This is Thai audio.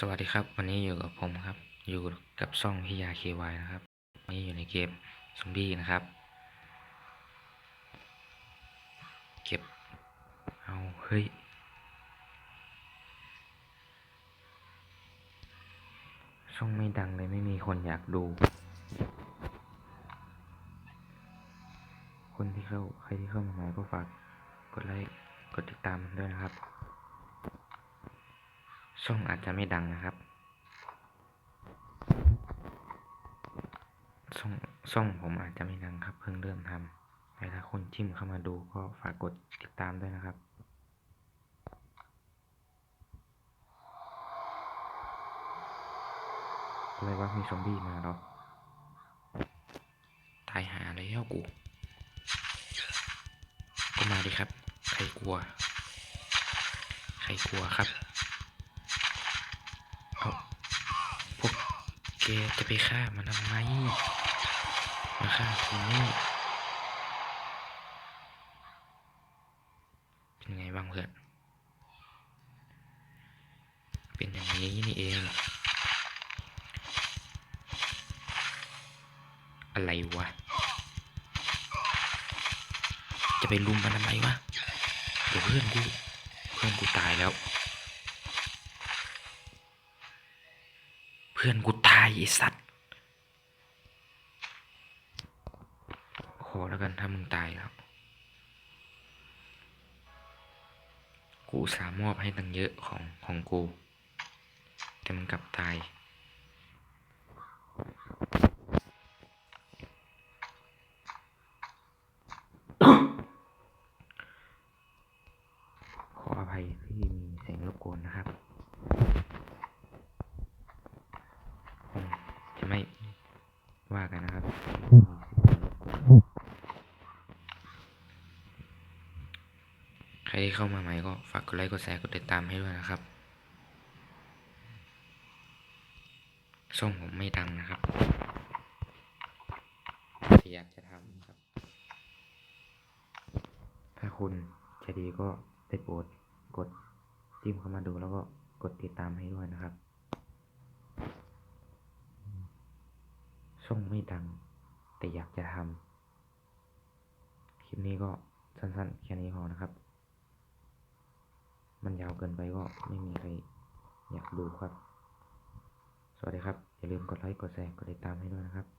สวัสดีครับ วันนี้อยู่กับผมครับ อยู่กับช่องพิยาเควายนะครับ วันนี้อยู่ในเกมซอมบี้นะครับ เก็บ เอา เฮ้ย ช่องไม่ดังเลยไม่มีคนอยากดู คนที่เข้า ใครที่เข้ามาใหม่ก็ฝากกดไลค์ กดติดตามด้วยนะครับ ช่องอาจจะไม่ดังนะครับ ช่องช่องผมอาจจะไม่ดังครับ เพิ่งเริ่มทำถ้าคนจิ้มเข้ามาดูก็ฝากกดติดตามด้วยนะครับอะไรวะมีซอมบี้มาหรอตายหาแล้วกู ก็มาดิครับ ใครกลัว ใครกลัวครับ เอาพวกแกจะไปฆ่ามันทำไม มาฆ่าทีนี่เป็นไงบ้างเพื่อน เป็นอย่างนี้นี่เอง อะไรวะ จะไปลุมมันทำไมวะ เดี๋ยวเพื่อนกู เพื่อนกูตายแล้ว พื่อนกูตายไอสัตว์ขอแล้วกันถ้ามึงตายแล้ว กูสามอบให้ตั้งเยอะของของกู แต่มันกลับตาย ขออภัยที่มีเสียงรบกวนนะครับคงจะไม่ว่ากันนะครับ ใครที่เข้ามาใหม่ก็ฝากกดไลค์ กดแชร์ กดติดตามให้ด้วยนะครับช่องผมไม่ดังนะครับที่อยากจะทำครับ ถ้าคุณจะดีก็ได้โปรดกดจิ้มเข้ามาดูแล้วก็กดติดตามให้ด้วยนะครับ ช่องไม่ดัง แต่อยากจะทำคลิปนี้ก็สั้นๆ แค่นี้พอนะครับ มันยาวเกินไปก็ไม่มีใครอยากดูครับ สวัสดีครับ อย่าลืมกดไลค์ กดแชร์ กดติดตามให้ด้วยนะครับสวัสดีครับไปแล้วครับ